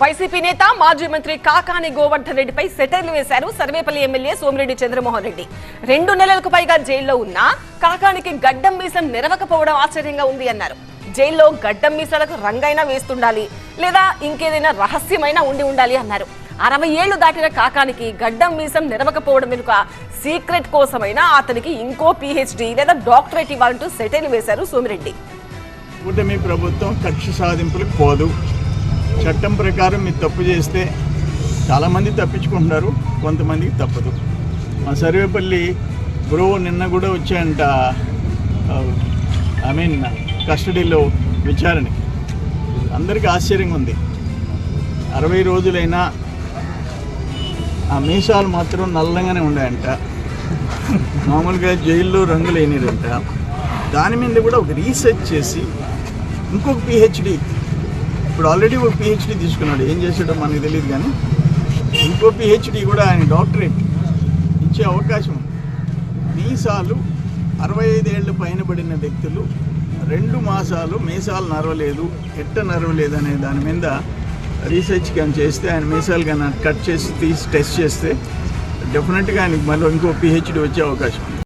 YCP నేత మాజీ మంత్రి కాకాని గోవర్ధన్ రెడ్డిపై సెటైర్లు వేశారు సర్వేపల్లి ఎమ్మెల్యే సోమిరెడ్డి చంద్రమోహన్ రెడ్డి. రెండు నెలలకు పైగా జైల్లో ఉన్నా కాకానికి గడ్డం మీసం నెరవకపోవడం ఆశ్చర్యంగా ఉంది అన్నారు. జైల్లో గడ్డం మీసాలకు రంగైనా వేస్తుండాలి లేదా ఇంకేదైనా రహస్యమైనా ఉండి ఉండాలి అన్నారు. అరవై ఏళ్ళు దాటిన కాకానికి గడ్డం మీసం నెరవకపోవడం వెనుక సీక్రెట్ కోసమైనా అతనికి ఇంకో పీహెచ్డీ లేదా డాక్టరేట్ ఇవ్వాలంటూ సెటైర్లు వేశారు సోమిరెడ్డి. కూటమి ప్రభుత్వం కక్ష సాధింపులకు పోదు. చట్టం ప్రకారం మీరు తప్పు చేస్తే చాలామంది తప్పించుకుంటున్నారు కొంతమందికి తప్పదు. మా సర్వేపల్లి బ్రో నిన్న కూడా వచ్చాయంట ఐ మీన్ కస్టడీలో విచారణకి. అందరికీ ఆశ్చర్యంగా ఉంది. అరవై రోజులైనా ఆ మీసాలు మాత్రం నల్లంగానే ఉన్నాయంట. మామూలుగా జైల్లో రంగు లేనిదంట దాని మీద కూడా ఒక రీసెర్చ్ చేసి ఇంకొక పిహెచ్డి ఇప్పుడు ఆల్రెడీ ఒక పిహెచ్డి తీసుకున్నాడు. ఏం చేసాడో మనకు తెలియదు కానీ ఇంకో పిహెచ్డి కూడా ఆయన డాక్టరేట్ ఇచ్చే అవకాశం ఉంది. మీసాలు అరవై ఐదేళ్ళు పైన పడిన వ్యక్తులు రెండు మాసాలు మీసాలు నరవలేదు ఎట్ట నరవలేదు అనే దాని మీద రీసెర్చ్ కానీ చేస్తే ఆయన మీసాలు కానీ కట్ చేసి తీసి టెస్ట్ చేస్తే డెఫినెట్గా ఆయనకి మళ్ళీ ఇంకో పిహెచ్డి వచ్చే అవకాశం ఉంది.